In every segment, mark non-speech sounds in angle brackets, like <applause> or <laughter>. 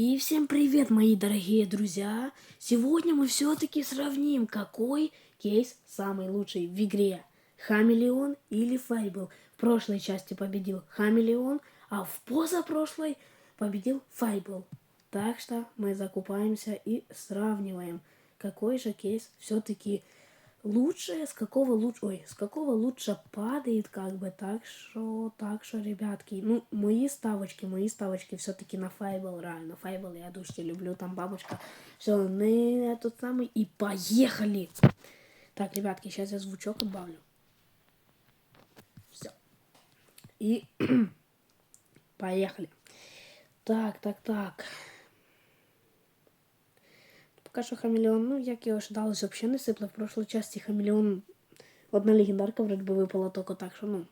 И всем привет, мои дорогие друзья! Сегодня мы все-таки сравним, какой кейс самый лучший в игре. Хамелеон или Файбл. В прошлой части победил Хамелеон, а в позапрошлой победил Файбл. Так что мы закупаемся и сравниваем, какой же кейс все-таки лучше, с какого лучше, ой, с какого лучше падает, как бы, так что, так что, ребятки, ну, мои ставочки, мои ставочки все-таки на Файбл, реально, Файбл я дуже люблю, там бабочка, все, не тот самый, и поехали! Так, ребятки, сейчас я звучок отбавлю. Все. И <clears throat> поехали. Так, так, так. Поки що хамелеон, ну як і ожидалось, взагалі не сипле. В прошлій часті хамелеон одна легендарка вроде би випала тільки так, що ну.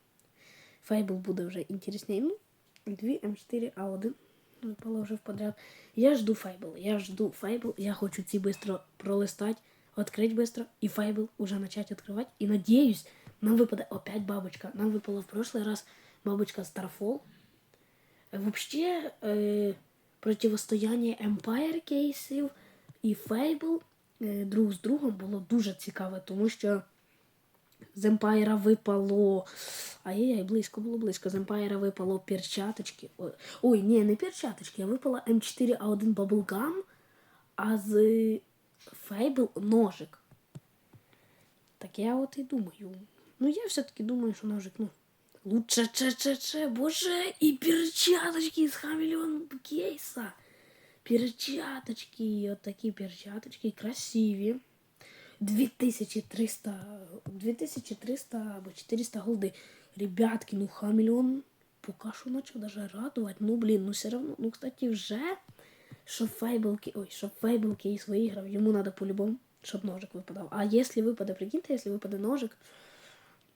Фейбл буде вже інтересніше. Ну, 2 М4, А1 випало вже в подряд. Я жду Фейбл, я жду Фейбл, я хочу ці быстро пролистати, відкрити быстро, і Фейбл уже начать відкривати. І надіюсь, нам випаде опять бабочка. Нам випала в прошлый раз бабочка Starfall. Вообще, е, противостояння Empire кейсів і Fable е, друг з другом було дуже цікаве, тому що з Empire випало. Ай-яй, близько було близько. З Empire випало перчаточки. Ой, ні, не перчаточки, а випала М4А1 Bubblegum, а з Fable ножик. Так я от і думаю. Ну, я все-таки думаю, що ножик, ну, лучше че-че-че, боже, і перчаточки з хамелеон кейса. Перчаточки, от такі перчаточки красиві. 2300, 2300 або 400 голди. Ребятки, ну хамелеон пока що начал даже радовать. Ну, блин, ну все равно, ну, кстати, вже, щоб Фейбл, ой, щоб Фейбл кейс виграв, йому надо по-любому, щоб ножик випадав. А якщо випаде, прикиньте, якщо випаде ножик,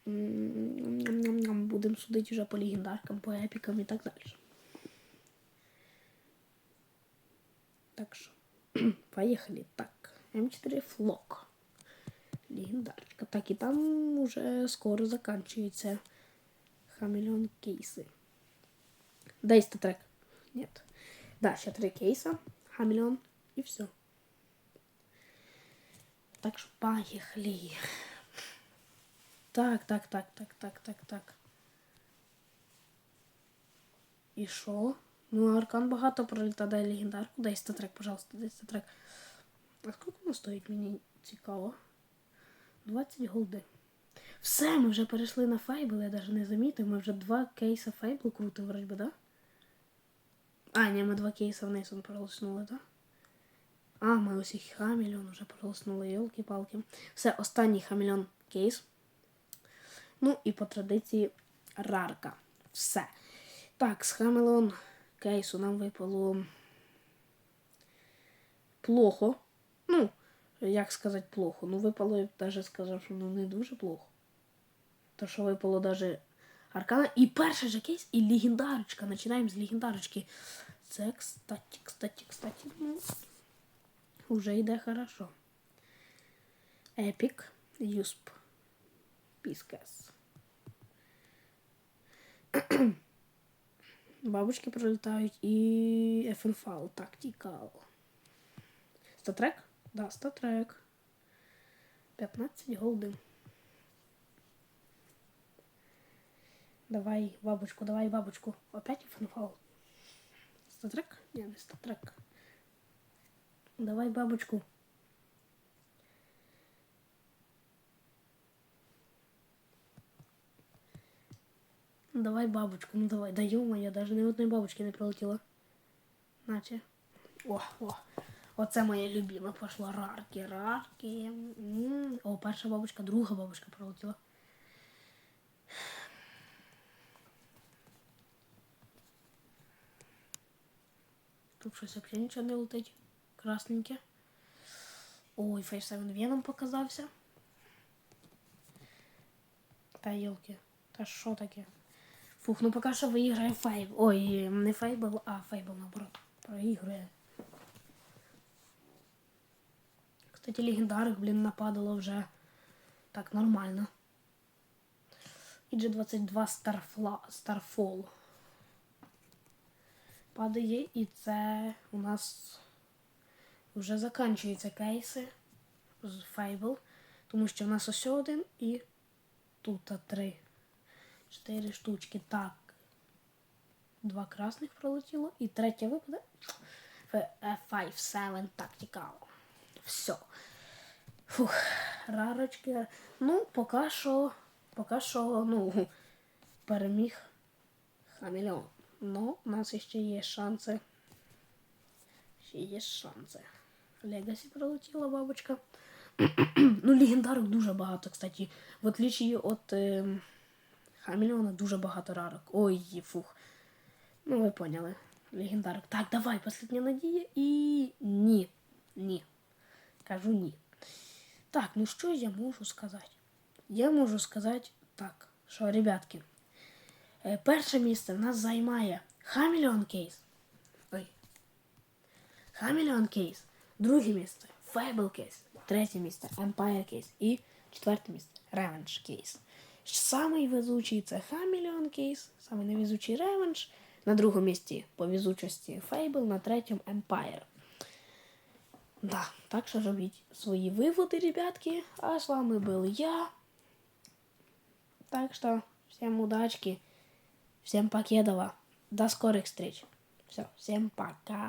м, будемо судити вже по легендаркам, по епікам і так далі. Так что, <clears throat> поехали. Так, М4 флок. Легендарочка. Так, и там уже скоро заканчивается хамелеон кейсы. Дай трек. Нет. Да, сейчас три кейса. Хамелеон и все. Так что поехали. Так, так, так, так, так, так, так. І що? Ну, аркан багато проліта, дай легендарку. Дай статрек, пожалуйста, дай статрек. А скільки воно стоїть, мені цікаво. 20 голди. Все, ми вже перейшли на фейбл, я навіть не замітив. Ми вже два кейса фейблу крутим, вроді би, да? А, ні, ми два кейса вниз он пролиснули, да? А, ми ось і хамільон вже пролиснули, йолки-палки. Все, останній хамільон кейс. Ну і по традиції рарка. Все. Так, з хамелон кейсу нам випало плохо. Ну, як сказати плохо? Ну, випало, я б навіть сказав, що ну не дуже плохо. То, що випало навіть аркана. І перший же кейс, і легендарочка. Починаємо з легендарочки. Це, кстати, кстати, кстати, ну, уже йде хорошо. Епік, Юсп, Піскес. Бабочки пролітають і FNFAL Tactical. Статрек? Да, статрек. 15 голди. Давай бабочку, давай бабочку. Опять FNFAL. Статрек? Не, не статрек. Давай бабочку. Давай бабочку, ну давай. Да ё-моё, даже ни одної бабочки не прилетіло. Наче. О, о. Оце моє любиме пошло. Рарки, рарки. М -м. О, перша бабочка, друга бабочка прилетіла. Тут щось взагалі нічого не летить. Красненьке. Ой, Face 7 Веном показався. Та йолки. Та що таке? Фух, ну поки що виіграє Фейб. Ой, не Фейбл, а Фейбл, наоборот. Проігрує. Кстати, легендарик, блін, нападало вже так нормально. І G22 Starfla, Starfall. падає, і це у нас вже закінчуються кейси з Fable, тому що в нас ось один і тут три. Чотири штучки. Так. Два красних пролетіло. І третє випаде. F5-7 Tactical. Все. Фух, рарочки. Ну, поки що, поки що, ну, переміг хамелеон. Ну, у нас ще є шанси. Ще є шанси. Легасі пролетіла бабочка. <clears throat> ну, легендарок дуже багато, кстати. В отличие от е, хамелеона дуже багато рарок. Ой, фух. Ну, ви поняли. Легендарок. Так, давай, последня надія і ні. Ні. Кажу ні. Так, ну що я можу сказати? Я можу сказати так, що, ребятки, е, перше місце в нас займає Хамелеон Кейс. Ой. Хамелеон Кейс. Друге місце Fable Кейс. Третє місце Empire Кейс. І четверте місце Revenge Кейс. Самий везучий це Хамелеон Кейс, самий невезучий Revenge. На другому місці по везучості Fable, на третьому Empire. Да, так що робіть свої виводи, ребятки. А з вами был я. Так что всем удачки, всем покедова. До скорых встреч. Все, всем пока.